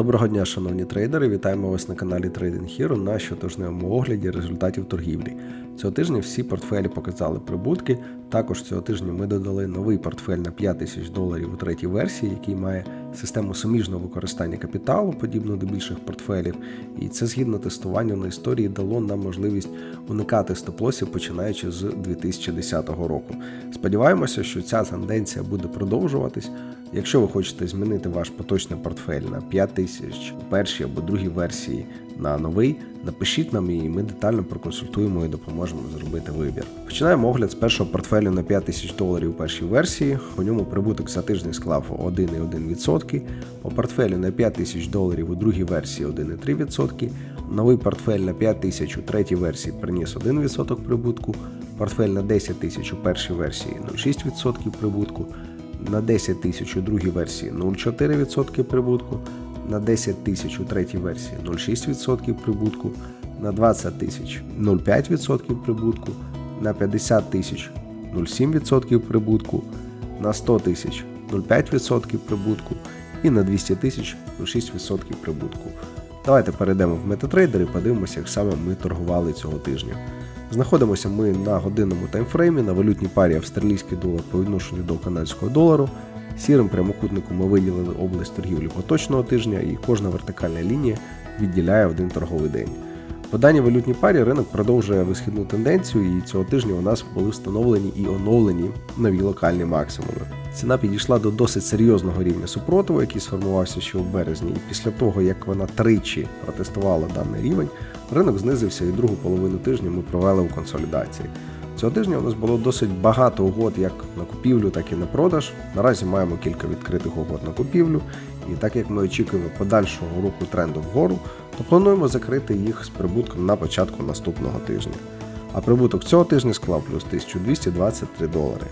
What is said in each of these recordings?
Доброго дня, шановні трейдери! Вітаємо вас на каналі Trading Hero на щотижневому огляді результатів торгівлі. Цього тижня всі портфелі показали прибутки. Також цього тижня ми додали новий портфель на 5 тисяч доларів у третій версії, який має систему суміжного використання капіталу, подібно до більших портфелів. І це згідно тестуванню на історії дало нам можливість уникати стоп-лосів починаючи з 2010 року. Сподіваємося, що ця тенденція буде продовжуватись. Якщо ви хочете змінити ваш поточний портфель на 5 тисяч у першій або другій версії на новий, напишіть нам і ми детально проконсультуємо і допоможемо зробити вибір. Починаємо огляд з першого портфелю на 5 тисяч доларів першій версії. У ньому прибуток за тиждень склав 1,1%. По портфелю на 5 тисяч доларів у другій версії 1,3%. Новий портфель на 5 тисяч у третій версії приніс 1% прибутку. Портфель на 10 тисяч у першій версії 0,6% прибутку на 10 тисяч у другій версії 0,4% прибутку, на 10 тисяч у третій версії 0,6% прибутку, на 20 тисяч 0,5% прибутку, на 50 тисяч 0,7% прибутку, на 100 тисяч 0,5% прибутку і на 200 тисяч 0,6% прибутку. Давайте перейдемо в MetaTrader і подивимося, як саме ми торгували цього тижня. Знаходимося ми на годинному таймфреймі на валютній парі австралійський долар по відношенню до канадського долару. Сірим прямокутником ми виділили область торгівлі поточного тижня, і кожна вертикальна лінія відділяє один торговий день. По даній валютній парі ринок продовжує висхідну тенденцію, і цього тижня у нас були встановлені і оновлені нові локальні максимуми. Ціна підійшла до досить серйозного рівня супротиву, який сформувався ще у березні, і після того, як вона тричі протестувала даний рівень, ринок знизився і другу половину тижня ми провели у консолідації. Цього тижня у нас було досить багато угод як на купівлю, так і на продаж. Наразі маємо кілька відкритих угод на купівлю, і так як ми очікуємо подальшого руху тренду вгору, то плануємо закрити їх з прибутком на початку наступного тижня. А прибуток цього тижня склав плюс 1223 долари.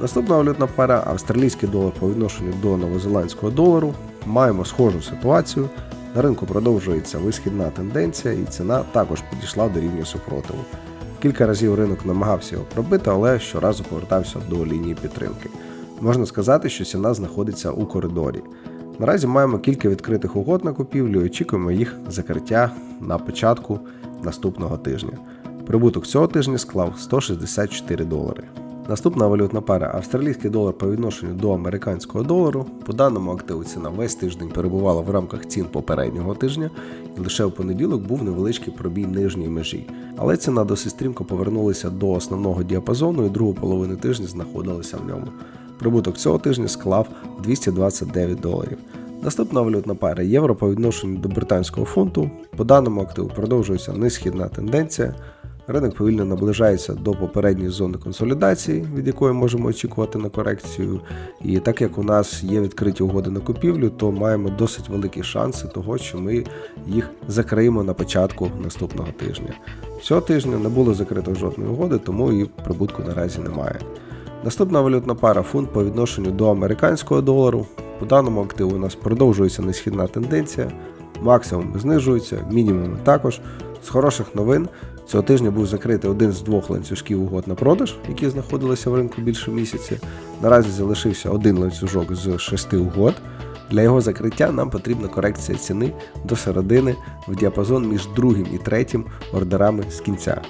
Наступна валютна пара австралійський долар по відношенню до новозеландського долару. Маємо схожу ситуацію. На ринку продовжується висхідна тенденція, і ціна також підійшла до рівня супротиву. Кілька разів ринок намагався його пробити, але щоразу повертався до лінії підтримки. Можна сказати, що ціна знаходиться у коридорі. Наразі маємо кілька відкритих угод на купівлю і очікуємо їх закриття на початку наступного тижня. Прибуток цього тижня склав 164 долари. Наступна валютна пара австралійський долар по відношенню до американського долару. По даному активу ціна весь тиждень перебувала в рамках цін попереднього тижня, і лише у понеділок був невеличкий пробій нижньої межі. Але ціна досить стрімко повернулася до основного діапазону і другу половину тижня знаходилася в ньому. Прибуток цього тижня склав 229 доларів. Наступна валютна пара євро по відношенню до британського фунту. По даному активу продовжується несхідна тенденція. Ринок повільно наближається до попередньої зони консолідації, від якої можемо очікувати на корекцію. І так як у нас є відкриті угоди на купівлю, то маємо досить великі шанси того, що ми їх закриємо на початку наступного тижня. Цього тижня не було закрито жодної угоди, тому і прибутку наразі немає. Наступна валютна пара фунт по відношенню до американського долару. По даному активу у нас продовжується несхідна тенденція, максимуми знижуються, мінімуми також. З хороших новин цього тижня був закритий один з двох ланцюжків угод на продаж, які знаходилися в ринку більше місяця. Наразі залишився один ланцюжок з шести угод. Для його закриття нам потрібна корекція ціни до середини в діапазон між другим і третім ордерами з кінця.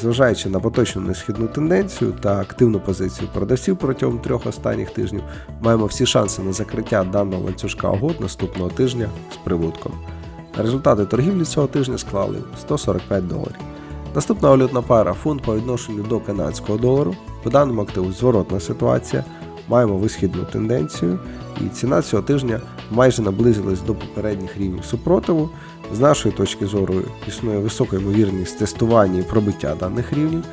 Зважаючи на поточну несхідну тенденцію та активну позицію продавців протягом трьох останніх тижнів, маємо всі шанси на закриття даного ланцюжка угод наступного тижня з прибутком. Результати торгівлі цього тижня склали 145 доларів. Наступна валютна пара фунт по відношенню до канадського долару. По даному активу зворотна ситуація. Маємо висхідну тенденцію, і ціна цього тижня майже наблизилась до попередніх рівнів супротиву. З нашої точки зору існує висока ймовірність тестування і пробиття даних рівнів,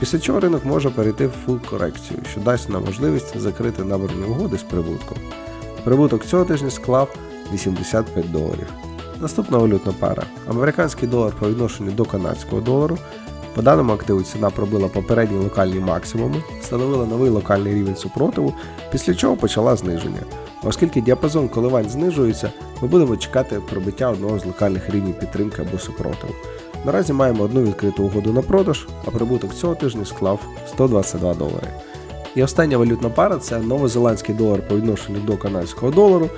після чого ринок може перейти в фул корекцію, що дасть нам можливість закрити наборні угоди з прибутком. Прибуток цього тижня склав 85 доларів. Наступна валютна пара. Американський долар по відношенню до канадського долару. По даному активу ціна пробила попередні локальні максимуми, встановила новий локальний рівень супротиву, після чого почала зниження. Оскільки діапазон коливань знижується, ми будемо чекати пробиття одного з локальних рівнів підтримки або супротиву. Наразі маємо одну відкриту угоду на продаж, а прибуток цього тижня склав 122 долари. І остання валютна пара це новозеландський долар по відношенню до канадського долару.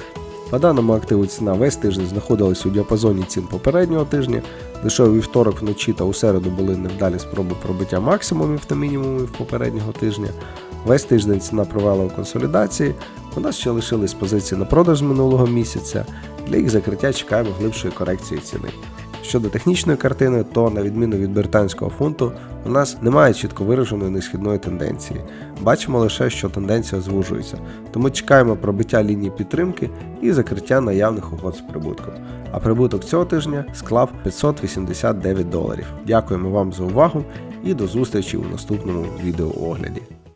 По даному активу ціна весь тиждень знаходилась у діапазоні цін попереднього тижня. Лише у вівторок вночі та у середу були невдалі спроби пробиття максимумів та мінімумів попереднього тижня. Весь тиждень ціна провела у консолідації. У нас ще лишились позиції на продаж минулого місяця. Для їх закриття чекаємо глибшої корекції ціни. Щодо технічної картини, то на відміну від британського фунту, у нас немає чітко вираженої несхідної тенденції. Бачимо лише, що тенденція звужується, тому чекаємо пробиття лінії підтримки і закриття наявних угод з прибутком. А прибуток цього тижня склав 589 доларів. Дякуємо вам за увагу і до зустрічі у наступному відеоогляді.